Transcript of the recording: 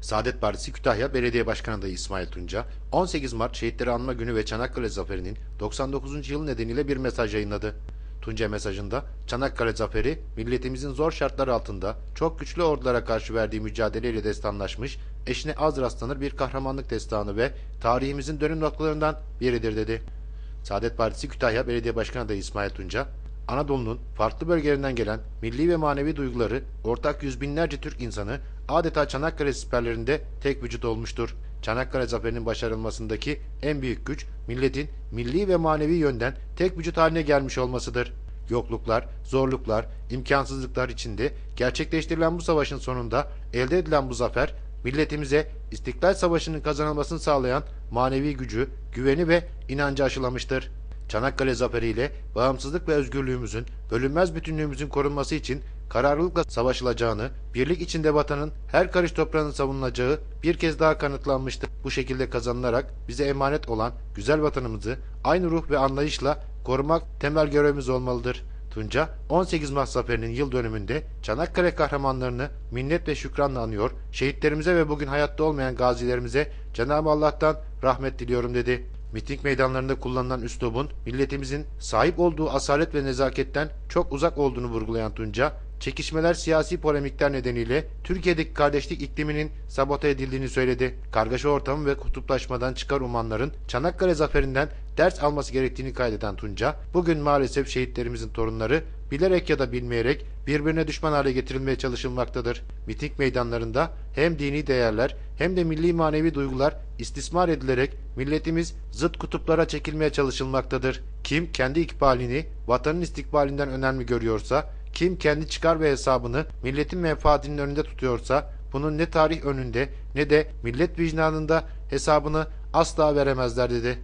Saadet Partisi Kütahya Belediye Başkanı adayı İsmail Tunca, 18 Mart Şehitleri Anma Günü ve Çanakkale Zaferi'nin 99. yılı nedeniyle bir mesaj yayınladı. Tunca mesajında Çanakkale Zaferi, milletimizin zor şartlar altında çok güçlü ordulara karşı verdiği mücadeleyle destanlaşmış, eşine az rastlanır bir kahramanlık destanı ve tarihimizin dönüm noktalarından biridir dedi. Saadet Partisi Kütahya Belediye Başkanı adayı İsmail Tunca, Anadolu'nun farklı bölgelerinden gelen milli ve manevi duyguları ortak yüz binlerce Türk insanı adeta Çanakkale siperlerinde tek vücut olmuştur. Çanakkale zaferinin başarılmasındaki en büyük güç milletin milli ve manevi yönden tek vücut haline gelmiş olmasıdır. Yokluklar, zorluklar, imkansızlıklar içinde gerçekleştirilen bu savaşın sonunda elde edilen bu zafer milletimize İstiklal Savaşı'nın kazanılmasını sağlayan manevi gücü, güveni ve inancı aşılamıştır. Çanakkale zaferiyle bağımsızlık ve özgürlüğümüzün, bölünmez bütünlüğümüzün korunması için kararlılıkla savaşılacağını, birlik içinde vatanın her karış toprağının savunulacağı bir kez daha kanıtlanmıştır. Bu şekilde kazanılarak bize emanet olan güzel vatanımızı aynı ruh ve anlayışla korumak temel görevimiz olmalıdır. Tunca 18 Mart Zaferi'nin yıl dönümünde Çanakkale kahramanlarını minnet ve şükranla anıyor, şehitlerimize ve bugün hayatta olmayan gazilerimize Cenab-ı Allah'tan rahmet diliyorum dedi. Miting meydanlarında kullanılan üslubun milletimizin sahip olduğu asalet ve nezaketten çok uzak olduğunu vurgulayan Tunca, çekişmeler siyasi polemikler nedeniyle Türkiye'deki kardeşlik ikliminin sabote edildiğini söyledi. Kargaşa ortamı ve kutuplaşmadan çıkar umanların Çanakkale zaferinden ders alması gerektiğini kaydeden Tunca, bugün maalesef şehitlerimizin torunları bilerek ya da bilmeyerek birbirine düşman hale getirilmeye çalışılmaktadır. Miting meydanlarında hem dini değerler hem de milli manevi duygular istismar edilerek milletimiz zıt kutuplara çekilmeye çalışılmaktadır. Kim kendi ikbalini vatanın istikbalinden önemli görüyorsa, kim kendi çıkar ve hesabını milletin menfaatinin önünde tutuyorsa, bunun ne tarih önünde ne de millet vicdanında hesabını asla veremezler dedi.